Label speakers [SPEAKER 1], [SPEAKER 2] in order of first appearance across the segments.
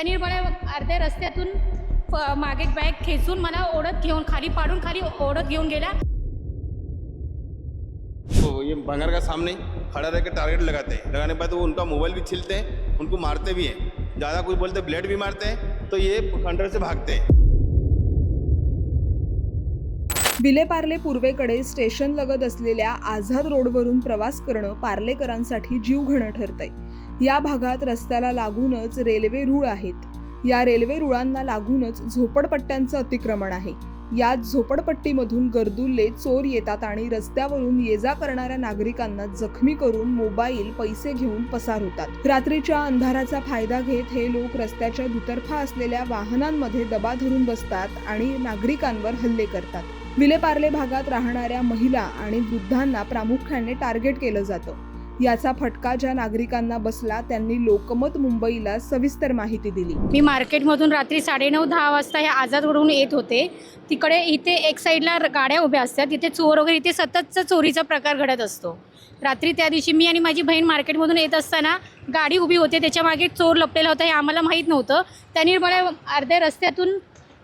[SPEAKER 1] त्यांनी मला अर्ध्या रस्त्यातून मागे बॅग खेचून मला ओढत घेऊन खाली पाडून खाली ओढत घेऊन गेल्या.
[SPEAKER 2] तो ये भंगार का सामने? खड़ा रह के टारगेट लगाते हैं। लगाने के बाद वो उनका मोबाइल भी छीलते हैं उनको मारते भी हैं। ज़्यादा कुछ बोलते ब्लेड भी मारते हैं तो ये खंडर से भागते हैं।
[SPEAKER 3] विलेपार्ले पूर्वेकडे स्टेशन लगत असलेल्या आझाद रोडवरून प्रवास करणं पार्लेकरांसाठी जीवघेणं ठरतंय. या भागात रस्त्याला लागूनच रेल्वे रुळ आहेत. या रेल्वे रुळांना लागूनच झोपडपट्ट्यांचं अतिक्रमण आहे. याच झोपडपट्टीमधून गर्दुल्ले चोर येतात आणि रस्त्यावरून ये जा करणाऱ्या नागरिकांना जखमी करून मोबाईल पैसे घेऊन पसार होतात. रात्रीच्या अंधाराचा फायदा घेत हे लोक रस्त्याच्या दुतर्फा असलेल्या वाहनांमध्ये दबा धरून बसतात आणि नागरिकांवर हल्ले करतात. विलेपार्ले भागात राहणाऱ्या महिला आणि वृद्धांना प्रामुख्याने टार्गेट केलं जातं. याचा फटका ज्या नागरिकांना बसला त्यांनी लोकमत मुंबईला सविस्तर माहिती दिली.
[SPEAKER 1] मी मार्केटमधून रात्री साडेनऊ दहा वाजता हे आझादवरून येत होते. तिकडे इथे एक साईडला गाड्या उभ्या असतात. तिथे चोर वगैरे इथे सततचा चोरीचा प्रकार घडत असतो. रात्री त्या दिवशी मी आणि माझी बहीण मार्केटमधून येत असताना गाडी उभी होते. त्याच्यामागे चोर लपलेला होता हे आम्हाला माहीत नव्हतं. त्यांनी मला अर्ध्या रस्त्यातून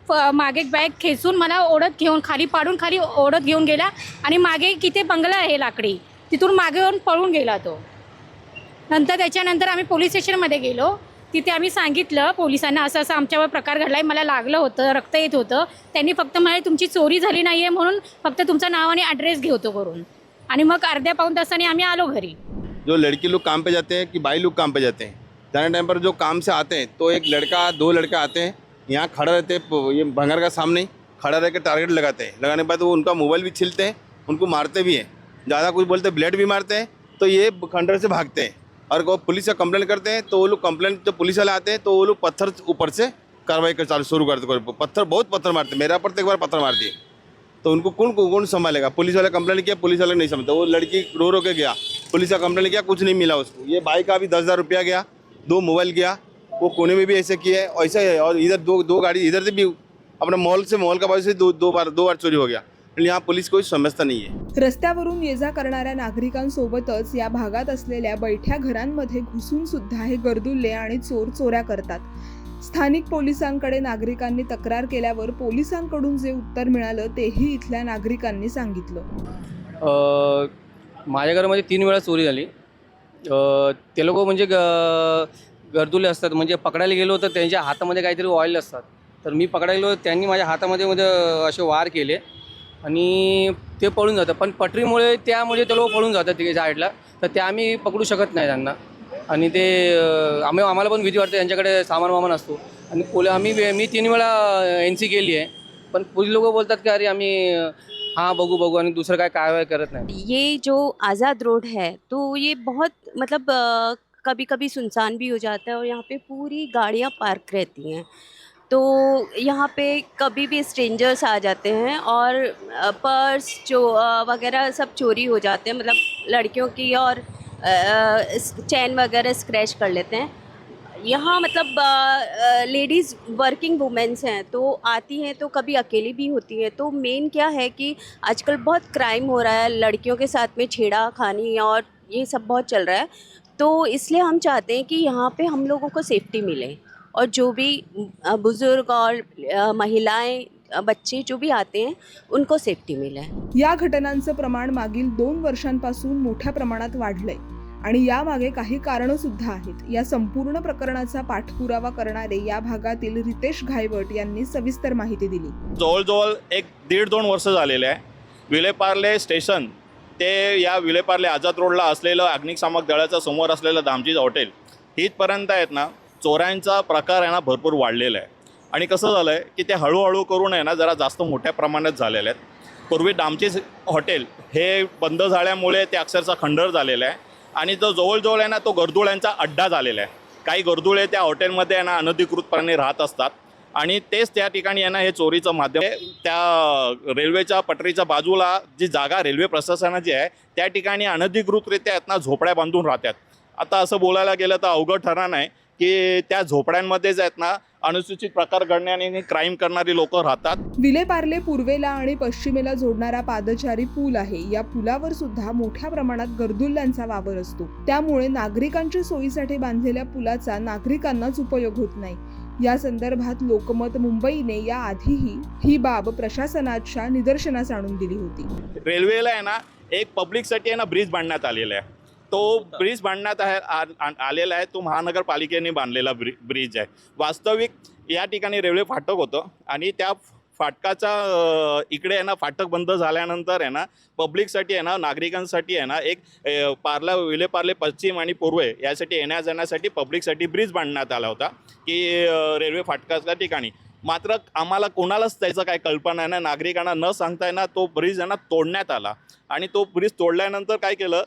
[SPEAKER 1] फ- मागे बॅग खेचून मला ओढत घेऊन खाली पाडून खाली ओढत घेऊन गेला आणि मागे किती बंगला आहे लाकडी. तिथून मागे येऊन पळून गेला तो. नंतर त्याच्यानंतर आम्ही पोलीस स्टेशनमध्ये गेलो. तिथे आम्ही सांगितलं पोलिसांना असं असं आमच्यावर प्रकार घडला आहे मला लागलं होतं रक्त येत होतं. त्यांनी फक्त म्हणाले तुमची चोरी झाली नाही आहे म्हणून फक्त तुमचं नाव आणि ॲड्रेस घेतो करून. आणि मग अर्ध्या पाऊन तासाने आम्ही आलो घरी.
[SPEAKER 2] जो लड़की लोग काम पे जाते हैं कि भाई लोग काम पे जाते हैं? जाने टाइम पर जो काम से आते हैं तो एक लड़का दो लड़का आते हैं यहाँ खड़ा रहते हैं ये भंगार का सामने खड़ा रह के टारगेट लगाते हैं। लगाने के बाद वो उनका मोबाइल भी छीलते हैं उनको मारते भी हैं। ज़्यादा कुछ बोलते ब्लेड भी मारते हैं तो ये खंडर से भागते हैं। और वो पुलिस का कंप्लेंट करते हैं तो वो लोग कंप्लेंट जब पुलिस वाले आते हैं तो वो लोग पत्थर ऊपर से कार्रवाई कर चालू, शुरू करते पत्थर, बहुत पत्थर मारते। मेरा पर तो एक बार पत्थर मार दिए। तो उनको कौन कौन संभालेगा? पुलिस वाले कंप्लेंट किया, पुलिस वाले नहीं समझते। वो लड़की रो रो के गया। पुलिस का कंप्लेंट किया, कुछ नहीं मिला उसको। ये भाई का भी दस हज़ार रुपया गया, दो मोबाइल गया, वो कोने में भी ऐसे किया है ऐसा है, और इधर दो दो गाड़ी, इधर से भी अपने मॉल से, मॉल का बाजू से दो दो बार दो बार चोरी हो गया। लेकिन यहाँ पुलिस कोई समझता नहीं है
[SPEAKER 3] रस्त्यावरून ये जा करणाऱ्या नागरिकांसोबतच या भागात असलेल्या बैठ्या घरांमध्ये घुसून सुद्धा हे गर्दुल्ले आणि चोर चोऱ्या करतात. स्थानिक पोलिसांकडे नागरिकांनी तक्रार केल्यावर पोलिसांकडून जे उत्तर मिळालं तेही इथल्या नागरिकांनी सांगितलं.
[SPEAKER 4] अ, माझ्या घरामध्ये तीन वेळा चोरी झाली. अ, ते लोक म्हणजे ग गर्दुले असतात. म्हणजे पकडायला गेलो तर त्यांच्या हातामध्ये काहीतरी ऑइल असतात. तर मी पकडायला गेलो त्यांनी माझ्या हातामध्ये मध्ये असे वार केले. आणि ते पळून जातात. पण पटरीमुळे त्यामुळे ते लोक पळून जातात तिकडे साईडला. तर ते आम्ही पकडू शकत नाही त्यांना. आणि ते आम्ही आम्हाला पण भीती वाटते त्यांच्याकडे सामान वामान असतो. आणि पोल आम्ही मी तीन वेळा एन सी केली आहे. पण पोलीस लोक बोलतात की अरे आम्ही हाँ बगू बगू आणि दुसरं काय काय करत नाही.
[SPEAKER 5] ये जो आज़ाद रोड है तो ये बहुत मतलब कभी कभी सुनसान भी हो जाता है और यहाँ पे पूरी गाड़ियाँ पार्क रहती हैं। तो यहाँ पे कभी भी स्ट्रेंजर्स आ जाते हैं और पर्स जो वगैरह सब चोरी हो जाते हैं। मतलब लड़कियों की और चैन वगैरह स्क्रैच कर लेते हैं। यहाँ मतलब लेडीज़ वर्किंग वुमेंस हैं तो आती हैं तो कभी अकेली भी होती हैं। तो मेन क्या है कि आजकल बहुत क्राइम हो रहा है, लड़कियों के साथ में छेड़ा, खानी और ये सब बहुत चल रहा है। तो इसलिए हम चाहते हैं कि यहाँ पे हम लोगों को सेफ्टी मिले। और जो भी बुज़ुर्ग और महिलाएं बच्चे जो भी आते हैं उनको सेफ्टी मिले।
[SPEAKER 3] या घटनांचं प्रमाण मागील दोन वर्षांपासून मोठ्या प्रमाणात वाढलंय आणि यामागे काही कारणं सुद्धा आहेत. या संपूर्ण प्रकरणाचा पाठपुरावा करणारे या भागातील रितेश घायवट यांनी सविस्तर माहिती दिली.
[SPEAKER 6] जवळजवळ एक दीड दोन वर्ष झालेले आहे. विलेपार्ले स्टेशन ते या विलेपार्ले आझाद रोडला असलेलं अग्निशामक दळाच्या समोर असलेलं दामजीज हॉटेल इथपर्यंत आहेत ना चोऱ्यांचा प्रकार आहे ना भरपूर वाढलेला आहे. आणि कसं झालं आहे की ते हळूहळू करून आहे ना जरा जास्त मोठ्या प्रमाणात झालेले आहेत. पूर्वी दामचीज हॉटेल हे बंद झाल्यामुळे ते अक्षरशः खंडर झालेलं आहे. आणि जो जवळजवळ आहे ना तो गर्दुळ्यांचा अड्डा झालेला आहे. काही गर्दुळे त्या हॉटेलमध्ये आहे ना अनधिकृतपणे राहत असतात. आणि तेच त्या ठिकाणी आहे ना हे चोरीचं माध्यम त्या रेल्वेच्या पटरीच्या बाजूला जी जागा रेल्वे प्रशासनाची आहे त्या ठिकाणी अनधिकृतरित्या आहेत ना झोपड्या बांधून राहतात. आता असं बोलायला गेलं तर अवघड ठरणार नाही. की त्या झोपड्यांमध्येच आहेत ना अनुसूचित प्रकार घडण्याने क्राईम करणारी लोक राहतात.
[SPEAKER 3] विलेपार्ले पूर्वेला आणि पश्चिमेला जोडणारा पादचारी पूल आहे. या पुलावर सुद्धा मोठ्या प्रमाणात गर्दुल्ल्यांचा वावर असतो. त्यामुळे नागरिकांच्या सोयीसाठी बांधलेल्या पुलाचा नागरिकांनाच उपयोग होत नाही. या संदर्भात लोकमत मुंबईने या आधीही ही बाब प्रशासनाच्या निदर्शनास आणून दिली होती.
[SPEAKER 6] रेल्वेला आहे ना एक पब्लिकसाठी आहे ना ब्रिज बांधण्यात आलेला आहे. तो ब्रिज बांधण्यात आहे आ- आलेला आहे. तो महानगरपालिकेने बांधलेला ब्रि ब्रिज आहे. वास्तविक या ठिकाणी रेल्वे फाटक होतं आणि त्या फाटकाचा इकडे आहे ना फाटक बंद झाल्यानंतर आहे ना पब्लिकसाठी आहे ना नागरिकांसाठी आहे ना एक पार्ला विलेपार्ले पश्चिम आणि पूर्व यासाठी येण्या जाण्यासाठी पब्लिकसाठी ब्रिज बांधण्यात आला होता की रेल्वे फाटकाच्या ठिकाणी. मात्र आम्हाला कोणालाच त्याचं काय कल्पना आहे ना नागरिकांना न सांगता ना तो ब्रिज आहे ना तोडण्यात आला. आणि तो ब्रिज तोडल्यानंतर काय केलं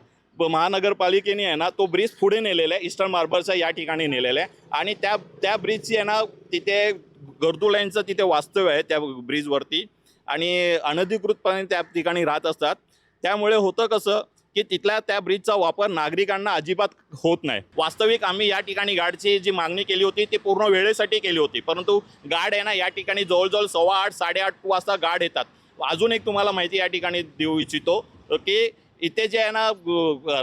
[SPEAKER 6] महानगरपालिकेने आहे ना तो ब्रिज पुढे नेलेला आहे इस्टर्न मार्बलचा या ठिकाणी नेलेला आहे. आणि त्या त्या ब्रिजची आहे ना तिथे गर्दुलांचं तिथे वास्तव्य आहे त्या ब्रिजवरती आणि अनधिकृतपणे त्या ठिकाणी राहत असतात. त्यामुळे होतं कसं की तिथल्या त्या ब्रिजचा वापर नागरिकांना अजिबात होत नाही. वास्तविक आम्ही या ठिकाणी गार्डची जी मागणी केली होती ती पूर्ण वेळेसाठी केली होती. परंतु गार्ड आहे ना या ठिकाणी जवळजवळ सव्वा आठ साडेआठ वाजता गार्ड येतात. अजून एक तुम्हाला माहिती या ठिकाणी देऊ इच्छितो की इथे जे आहे ना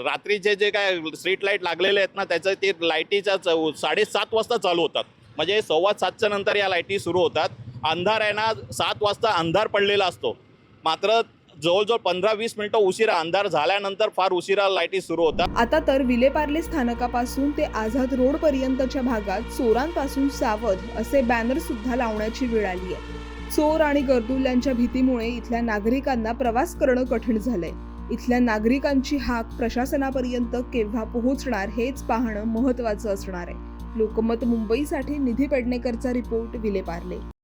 [SPEAKER 6] रात्रीचे जे काय स्ट्रीट लाइट लागलेले आहेत ना त्याचं ते लाईटीच्या चौ साडेसात वाजता चालू होतात. म्हणजे सव्वा सातच्या नंतर या लाईटी सुरू होतात. अंधार आहे ना सात वाजता अंधार पडलेला असतो. मात्र जवळजवळ पंधरा वीस मिनटं उशिरा अंधार झाल्यानंतर फार उशिरा लाईटी सुरू होतात.
[SPEAKER 3] आता तर विलेपार्ले स्थानकापासून ते आझाद रोड पर्यंतच्या भागात चोरांपासून सावध असे बॅनर सुद्धा लावण्याची वेळ आली आहे. चोर आणि गर्दुल्यांच्या भीतीमुळे इथल्या नागरिकांना प्रवास करणं कठीण झालंय. इथल्या नागरिकांची हाक प्रशासनापर्यंत केव्हा पोहोचणार हेच पाहणं महत्वाचं असणार आहे. लोकमत मुंबईसाठी निधी पेडणेकरचा रिपोर्ट विलेपारले.